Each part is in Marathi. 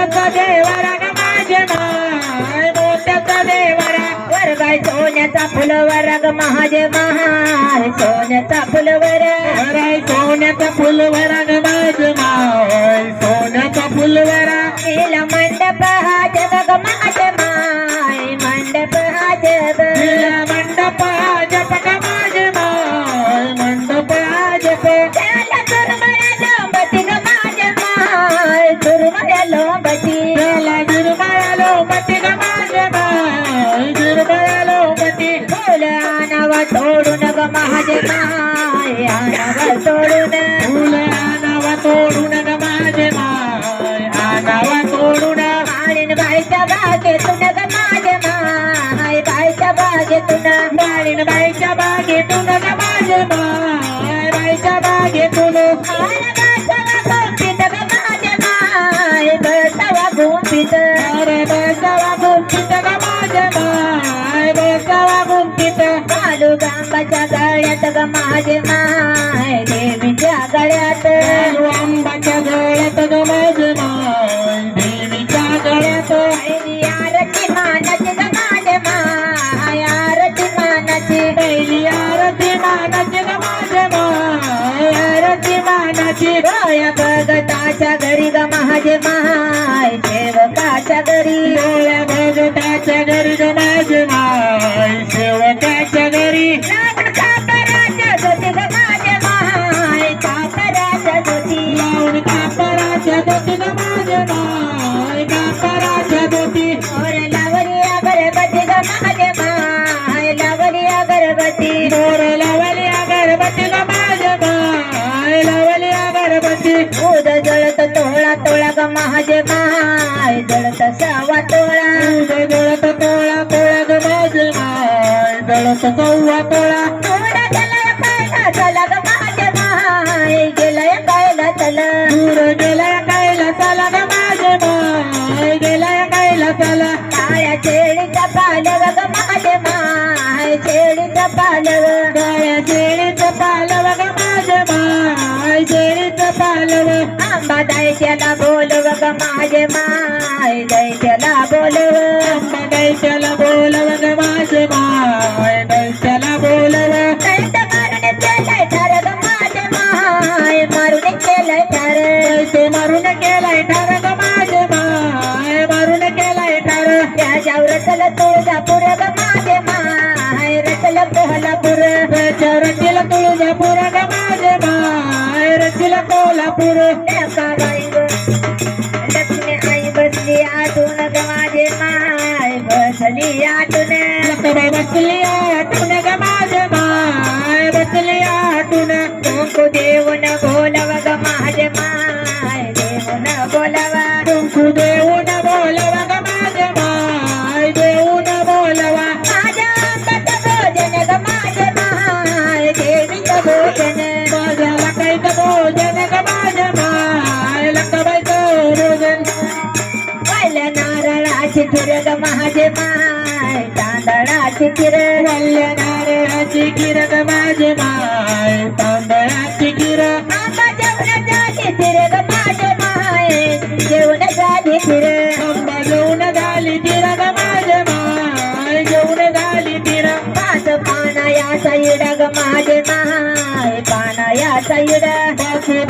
मोत्याचा देवारा ग माझे माय? मोत्याचा देवारा वर बाय सोन्याचा फुलवर ग महाजे महाय सोन्याचा फुलवर वराय सोन्याचा फुलवरा ग माझे माय. सोन्याचा फुलवरा नील मंडप हा जग माझे माझे माय आणावा तोडून फुल आणावा तोडून ग माझे माय आणावा तोडून माळीन बाईच्या बागेतून ग माझे माय बाईच्या बागेतून माळीन बाईच्या बागेतून ग माझे माय बाईच्या बागेतून ग माझे माय देवीच्या गळ्यात आंबाच्या गळ्यात ग माझे माय देवीच्या गळ्यात आरती मानाची ग माझे माय. आरती मानाची पहिली आरती मानाची ग माझे माय. आरती मानाची डोळ्या भगताच्या घरी ग माझे माय. सेवकाच्या घरी. डोळ्या भगताच्या घरी ग माझे माय. सेवकाच्या घरी. अगरबती मोर लावली अगरबती ग माझे माय लावली अगरबती उद जळत तोळा तोळा ग माझे माय. जळत सवा तोळा. उद जळत तोळा तोळा ग माझे माय. जळत सव्वा तोळा. तोळा गेलाय पायला चला ग माझे माय. गेलाय पायला चला. दूर गेलाय कायला चला ग माझे माय. गेलाय कायला चला. काळ्या चेळीचा पाल्या ग आंबा दैत्याला बोलव ग माझे माय दैत्याला बोलव आंबा दैत्याला बोलव ग माझे माय दैत्याला बोलव दैत मारून केलंय ठार ग माझे माय मारून केलंय ठार दैत्य मारून केलाय ठार रचील कोल्हापूर. एका बाई ग लक्ष्मी आई बसली आठून ग माझे माय बसली आठून बसली आठून ग माझे माय बसली आठून कुंकू देऊन बोलव ग तांदळाची खीर वल्ल्या नारळाची खीर ग माझे माय तांदळाची खीर आंबा जेवण झाली खीर ग माझे माय जेवण झाली खीर आंबा जेवण झाली तीर ग माझे माय जेवण झाली तीर पाच पानाया साईड ग माझे माय पानाया साईड.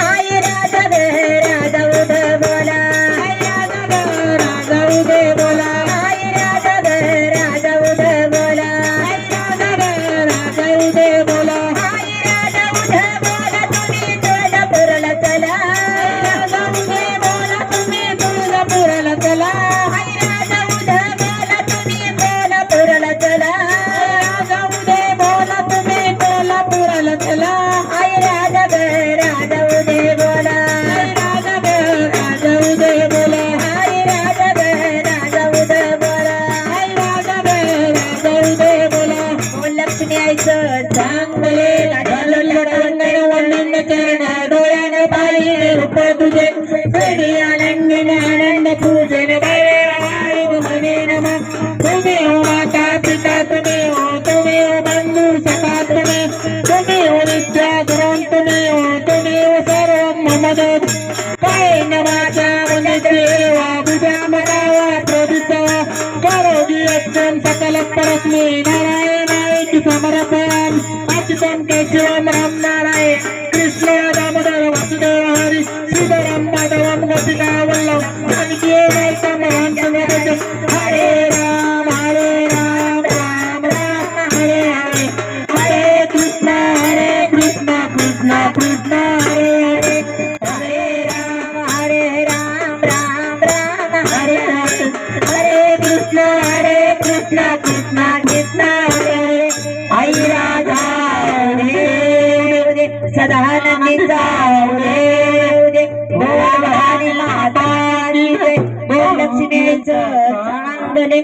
चांगले वंदन चरण डोळ्याने पाहिजे रूप तुझे सगळी आनंदीन आनंद पूजन म्हणे नम तुम्ही हो माता पिता तुम्ही हो तुम्ही हो बंधू सखा तुम्ही तुम्ही हो विद्या धरून तुम्ही हो तुम्ही हो सर्व ममद काय नमाचा म्हणजे वा बुजा मरावा प्रदित करो जी एकदम सकल परस्मी नारायण समर्पण अच्युतम केशवम राम नारायण कृष्ण दामोदर वासुदेव हरी श्रीधरम माधवम गोपिका वल्लभ जानकी वैतम हरे राम हरे राम राम राम हरे हरे. हरे कृष्ण हरे कृष्ण कृष्ण कृष्ण. जाऊ दे बोल भवानी माता की जय बोल लक्ष्मीचं चांगले